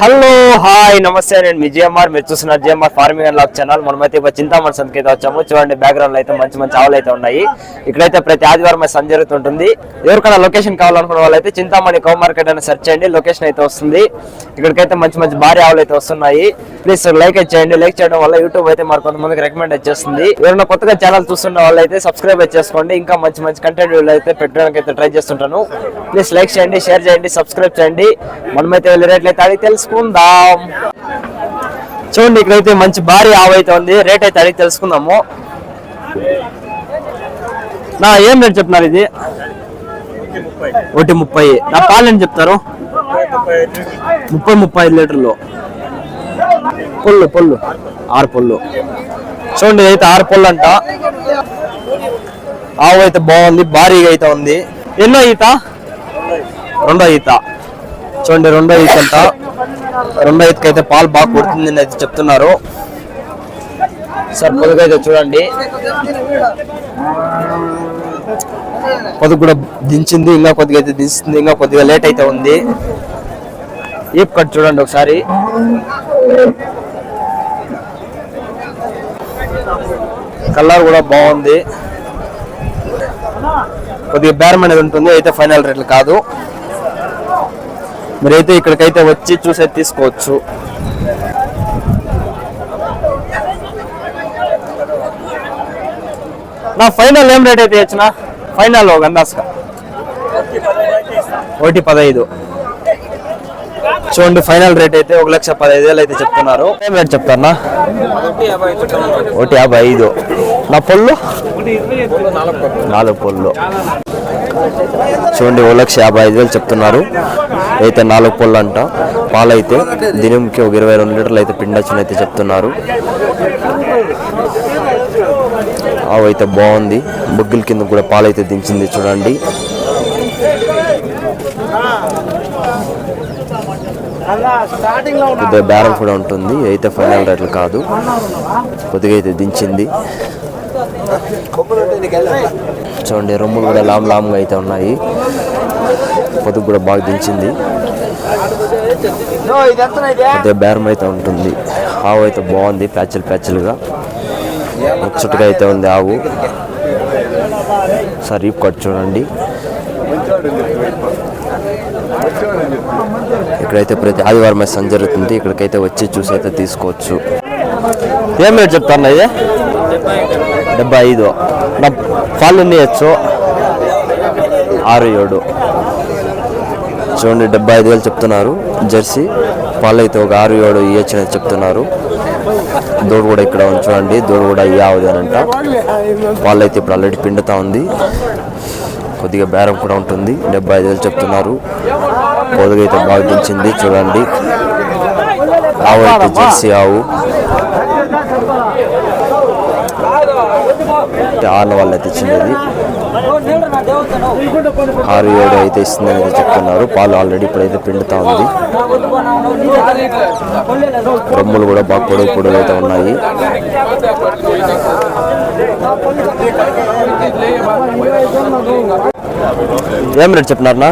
Hello hi నమస్తే నేను మీ GMR. మీరు చూస్తున్నారు GMR farming and lock channel. మనమైతే ఇప్పుడు చింతామణి సంతకి అయితే వచ్చాము. చూడండి బ్యాక్గ్రౌండ్ అయితే మంచి మంచి ఆవులు అయితే ఉన్నాయి. ఇక్కడైతే ప్రతి ఆదివారం అయితే సంత జరుగుతుంటుంది. ఎవరికైనా లొకేషన్ కావాలనుకున్న వాళ్ళైతే చింతామణి కౌ మార్కెట్ అని సెర్చ్ చేయండి. లొకేషన్ అయితే వస్తుంది. ఇక్కడికైతే మంచి మంచి భారీ ఆవులు అయితే వస్తున్నాయి. ప్లీజ్ లైక్ అయితే చేయండి లైక్ చేయడం వల్ల యూట్యూబ్ అయితే మరి కొంతమందికి రికమెండ్ చేస్తుంది. ఎవరైనా కొత్తగా ఛానల్ చూస్తున్న వాళ్ళు అయితే సబ్స్క్రైబ్ చేసుకోండి. ఇంకా మంచి మంచి కంటెంట్ అయితే పెట్టడానికి అయితే ట్రై చేస్తుంటాను. ప్లీజ్ లైక్ చేయండి షేర్ చేయండి సబ్స్క్రైబ్ చేయండి. మనమైతే వెళ్ళి రేట్లు అయితే అడిగి తెలుసుకుందాం. చూడండి ఇక్కడైతే మంచి భారీ ఆవు అయితే ఉంది. రేట్ అయితే అడిగి తెలుసుకుందాము. నా ఏం రేట్ చెప్తున్నారు ఇది? ఒకటి ముప్పై. నా పాలు ఏం చెప్తారు? ముప్పై ముప్పై ఐదు లీటర్లు. పొల్లు పొల్లు. ఆరు పొల్లు. చూడండి అయితే ఆరు పొల్లు అంట. ఆవు అయితే బాగుంది భారీగా అయితే ఉంది. ఎన్నో ఈత? రెండో ఈత. చూడండి రెండో ఈత అంట. రెండు ఐదుకి అయితే పాలు బాగా కొడుతుంది అని అయితే చెప్తున్నారు. సార్ పొదుగు అయితే చూడండి. పొదుగు కూడా దించింది ఇంకా కొద్దిగా అయితే దించింది ఇంకా కొద్దిగా లేట్ అయితే ఉంది. ఈప్ కట్ చూడండి ఒకసారి. కలర్ కూడా బాగుంది. కొద్దిగా బేరం అనేది ఉంటుంది అయితే ఫైనల్ రేట్లు కాదు. మీరైతే ఇక్కడికైతే వచ్చి చూసి తీసుకోవచ్చు. నా ఫైనల్ ఏం రేట్ అయితే ఇచ్చిన ఫైనల్ ఒక అందాస్గా ఒకటి పదహైదు. చూడండి ఫైనల్ రేట్ అయితే ఒక లక్ష పదహైదు వేలు అయితే చెప్తున్నారు. ఏం రేట్ చెప్తారా ఒకటి యాభై ఐదు. నా పొల్లు? నాలుగు పొల్లు. చూడండి ఒక లక్ష యాభై ఐదు వేలు చెప్తున్నారు. అయితే నాలుగు పొల్లు అంట పాలు అయితే దినంకి ఒక ఇరవై రెండు లీటర్లు అయితే పిండొచ్చుని అయితే చెప్తున్నారు. ఆవు అయితే బాగుంది. బొగ్గుల కింద కూడా పాలు అయితే దించింది చూడండి. కొద్దిగా బేరం కూడా ఉంటుంది. అయితే ఫైనల్ రేట్లు కాదు. కొద్దిగా అయితే దించింది. చూడండి రొమ్ములు కూడా లామ్ లామ్గా అయితే ఉన్నాయి. పొదుగు కూడా బాగా దించింది. కొద్దిగా బేరం అయితే ఉంటుంది. ఆవు అయితే బాగుంది ప్యాచులు ప్యాచులుగా. ముచ్చటగా అయితే ఉంది ఆవు. సరే ఈపు కట్ చూడండి. ఇక్కడైతే ప్రతి ఆదివారం అయితే సంత జరుగుతుంది. ఇక్కడికైతే వచ్చి చూసి అయితే తీసుకోవచ్చు. ఏం రేట్ చెప్తాను ఇది? డెబ్బై ఐదు. నా పాలు ఎన్ని ఇవ్వచ్చు? ఆరు ఏడు. చూడండి డెబ్బై ఐదు వేలు చెప్తున్నారు. జెర్సీ పాలు అయితే ఒక ఆరు ఏడు ఇవ్వచ్చు అని చెప్తున్నారు. దూడ కూడా ఇక్కడ ఉంది చూడండి దూడ కూడా యావదేనంట పాలు అయితే ఇప్పుడు ఆల్రెడీ పిండుతా ఉంది. కొద్దిగా బేరం కూడా ఉంటుంది డెబ్బై ఐదు వేలు చెప్తున్నారు. పొదుగు అయితే బాగా దించింది చూడండి. ఆవు అయితే జెర్సీ ఆవు. ఆరు వాళ్ళు అయితే చిన్నది ఆరు ఏడు అయితే ఇస్తుంది అనేది చెప్తున్నారు. పాలు ఆల్రెడీ ఇప్పుడైతే పిండుతా ఉంది. రొమ్ములు కూడా బాగా పొడుగు పొడుగు అయితే ఉన్నాయి. ఏం రేట్ చెప్పినారనా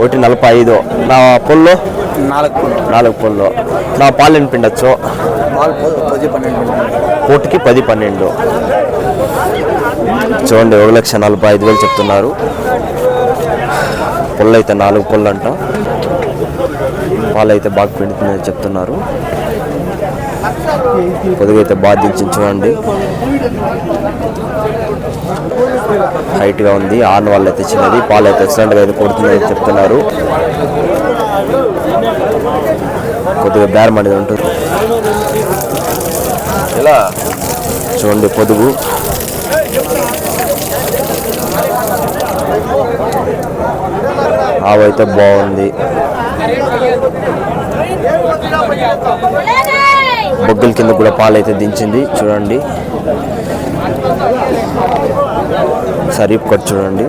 ఒకటి నలభై ఐదు. నా పొల్లు? నాలుగు పొల్లు. నా పాలు ఎన్ని పిండొచ్చు? పాలు పది పన్నెండు. కోటికి పది పన్నెండు. చూడండి ఒక లక్ష నలభై ఐదు వేలు చెప్తున్నారు. పుల్ల అయితే నాలుగు పుల్లు అంట పాలు అయితే బాగా పెడుతుందని చెప్తున్నారు. పొదుగైతే బాధించి బాగా చూడండి. హైట్గా ఉంది. ఆన్ వాళ్ళు అయితే చిన్నది. పాలు అయితే ఎక్సలెంట్గా అయితే కొడుతుందని చెప్తున్నారు. కొద్దిగా బేరం అనేది ఉంటుంది. ఇలా చూడండి పొదుగు. ఆవు అయితే బాగుంది. బొగ్గుల కింద కూడా పాలైతే దించింది. చూడండి. సరీప్ కట్ చూడండి.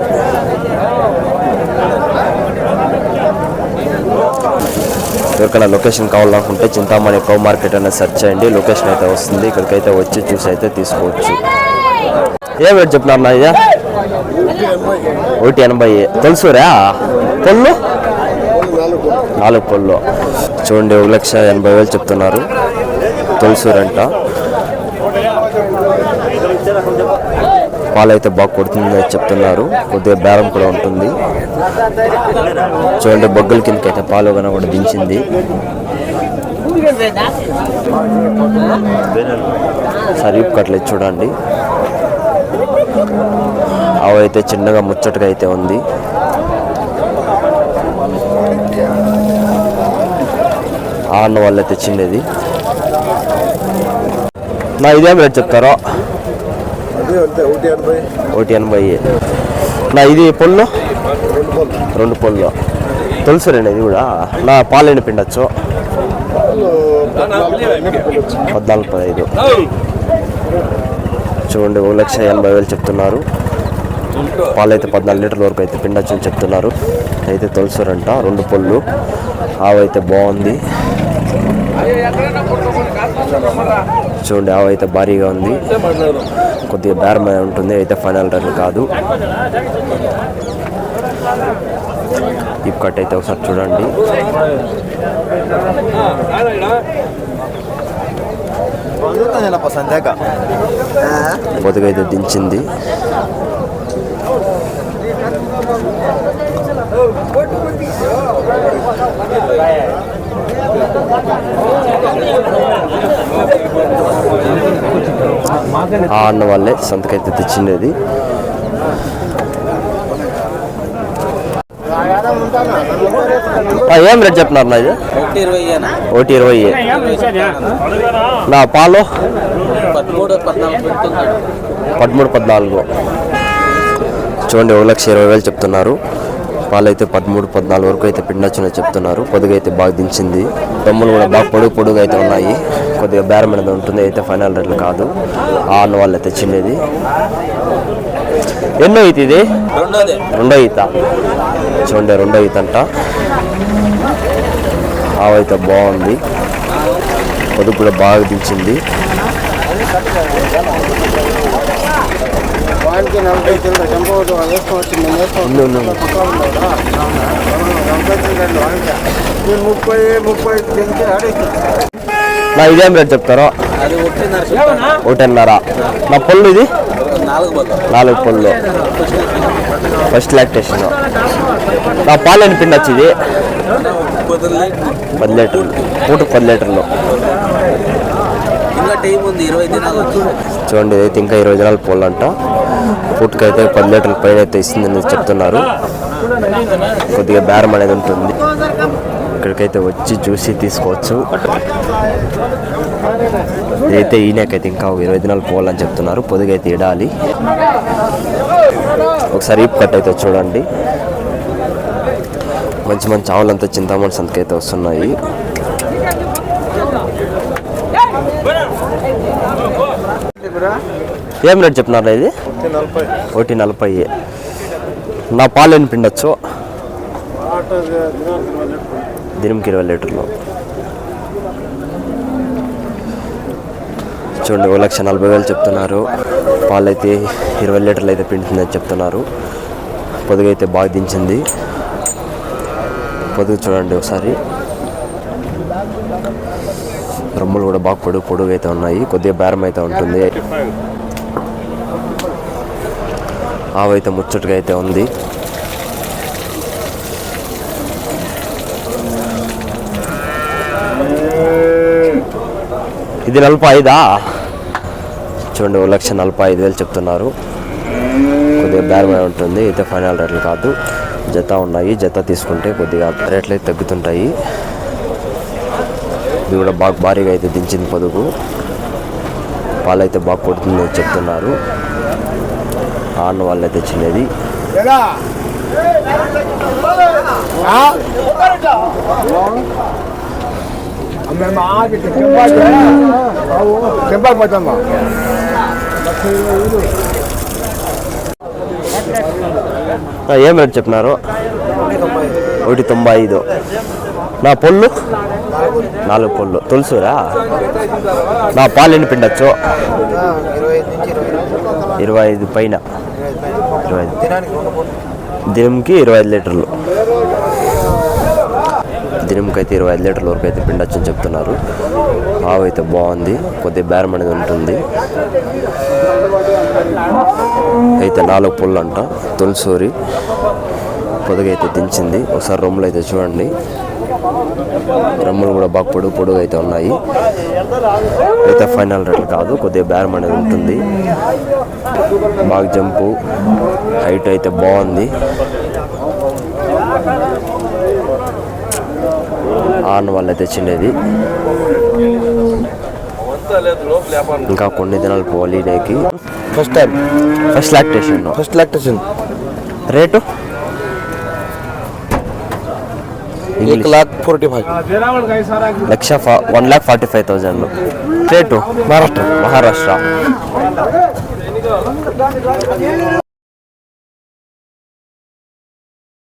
ఎవరికైనా లొకేషన్ కావాలనుకుంటే చింతామణి కౌ మార్కెట్ అనేది సెర్చ్ చేయండి. లొకేషన్ అయితే వస్తుంది. ఇక్కడికైతే వచ్చి చూసి అయితే తీసుకోవచ్చు. ఏ రేట్ చెప్పినారు నా ఒకటి ఎనభై. తెలుసురా? పళ్ళు? నాలుగు పళ్ళు. చూడండి ఒక లక్ష ఎనభై వేలు చెప్తున్నారు. తొలిసూరంట. పాలు అయితే బాగా కొడుతుందని చెప్తున్నారు. కొద్దిగా బేరం కూడా ఉంటుంది. చూడండి బొగ్గుల కిందకైతే పాలు కన్నా కూడా దించింది. సరీప్ కట్లేదు చూడండి. అవి అయితే చిన్నగా ముచ్చటగా అయితే ఉంది. ఆన్న వాళ్ళు అయితే చిన్నది. నా ఇదేం రేట్ చెప్తారో? ఒకటి ఎనభై. నా ఇది పొల్లు? రెండు పొల్లు. తెలుసు రండి ఇది కూడా? నా పాలైన పిండొచ్చు? పద్నాలుగు పదహైదు. చూడండి ఒక లక్ష ఎనభై వేలు చెప్తున్నారు. పాలు అయితే పద్నాలుగు లీటర్ల వరకు అయితే పిండచ్చు అని చెప్తున్నారు. అయితే తొలసూరంట రెండు పళ్ళు. ఆవు అయితే బాగుంది. చూడండి ఆవు అయితే భారీగా ఉంది. కొద్దిగా బేరమై ఉంటుంది అయితే ఫైనల్ రన్ కాదు. ఈ కట్ అయితే ఒకసారి చూడండి. కొద్దిగా అయితే దించింది. ఆ అన్న వాళ్ళే సంతకైతే తెచ్చిండేది. ఏం రేట్ చెప్పినారు నా ఇది? ఒకటి ఇరవై నా పాలు? పదమూడు పద్నాలుగు పెడుతున్నాడు పదమూడు పద్నాలుగు. చూడండి ఒక లక్ష ఇరవై వేలు చెప్తున్నారు. పాలు అయితే పదమూడు పద్నాలుగు వరకు అయితే పిండొచ్చని చెప్తున్నారు. పొదుగు అయితే బాగా దించింది. దమ్ములు కూడా బాగా పొడుగు పొడుగు అయితే ఉన్నాయి. కొద్దిగా బేరం అనేది ఉంటుంది. అయితే ఫైనల్ రేట్లు కాదు. ఆ అన్న వాళ్ళు అయితే చిన్నది. ఎన్నో ఈత ఇది? రెండో ఈత. చూడండి రెండో ఈత అంట. ఆవైతే బాగుంది. పొదుగు కూడా బాగా దించింది. నలభై వేసుకోవచ్చు ముప్పై ముప్పై నా ఇదేం రేట్ చెప్తారో? ఒకటిన్నర. నా పళ్ళు ఇది? నాలుగు పళ్ళు ఫస్ట్ లాక్టేషన్. నా పాలు ఎన్ని పిండొచ్చు ఇది? పది లీటర్లు. పూటకు పది లీటర్లు. చూడండి ఇదైతే ఇంకా ఇరవై దినాలు పోలు అంట అయితే పది లీటర్ల పైన అయితే ఇస్తుందని చెప్తున్నారు. కొద్దిగా బేరం అనేది ఉంటుంది. ఇక్కడికైతే వచ్చి చూసి తీసుకోవచ్చు. ఇదైతే ఈయనకైతే ఇంకా ఇరవై దినాలు పోవాలని చెప్తున్నారు. పొదుగైతే ఇడాలి. ఒకసారి కట్ అయితే చూడండి. మంచి మంచి ఆవులంతా చింతామణి సంతకైతే వస్తున్నాయి. ఏం రేట్ చెప్పినారా ఇది? ఒకటి నలభై. నా పాలు ఎన్ని పిండొచ్చు? దినంకి ఇరవై లీటర్లు. చూడండి ఒక లక్ష నలభై వేలు చెప్తున్నారు. పాలు అయితే ఇరవై లీటర్లు అయితే పిండుతుందని చెప్తున్నారు. పొదుగు అయితే బాగా దించింది. పొదుగు చూడండి ఒకసారి. రొమ్ములు కూడా బాగా పొడుగు పొడుగు అయితే ఉన్నాయి. కొద్దిగా బేరం అయితే ఉంటుంది. ఆవైతే ముచ్చటగా అయితే ఉంది. ఇది నలభై ఐదా చూడండి ఒక లక్ష నలభై ఐదు వేలు చెప్తున్నారు. కొద్దిగా బేరమై ఉంటుంది. అయితే ఫైనల్ రేట్లు కాదు. జత ఉన్నాయి. జత తీసుకుంటే కొద్దిగా రేట్లు అయితే తగ్గుతుంటాయి. ఇది కూడా బాగా భారీగా అయితే దించింది పొదుగు. పాలైతే బాగా కొడుతుందని చెప్తున్నారు. అన్న వాళ్ళు అయితే చిన్నది టెంపల్ పోతామా? ఏం రేట్ చెప్పినారు? ఒకటి తొంభై ఐదు. నా పొల్లు? నాలుగు పొల్లు. తులసురా? నా పాలు ఎన్ని పిండచ్చు ఇరవై ఐదు పైన. ఇరవై ఐదు. దినంకి ఇరవై ఐదు లీటర్లు. దినంకైతే ఇరవై ఐదు లీటర్ల వరకు అయితే పిండొచ్చని చెప్తున్నారు. ఆవు అయితే బాగుంది. కొద్దిగా బేరం అనేది ఉంటుంది. అయితే నాలుగు పుల్లు అంట తులసూరి. అయితే దించింది. ఒకసారి రొమ్ములు అయితే చూడండి. రొమ్ములు కూడా బాగా పొడుగు పొడుగు అయితే ఉన్నాయి. అయితే ఫైనల్ రేట్లు కాదు కొద్దిగా బేరం అనేది ఉంటుంది. బాగా జంపు హైట్ అయితే బాగుంది. ఆన్ వాళ్ళు అయితే చిన్నది. ఇంకా కొన్ని దినాలు పోలీనేకి first time first lactation first lactation rate ఎక్ లాక్ ఫోర్టీ ఫైవ్. లక్ష one lakh forty five thousand state Maharashtra. Maharashtra.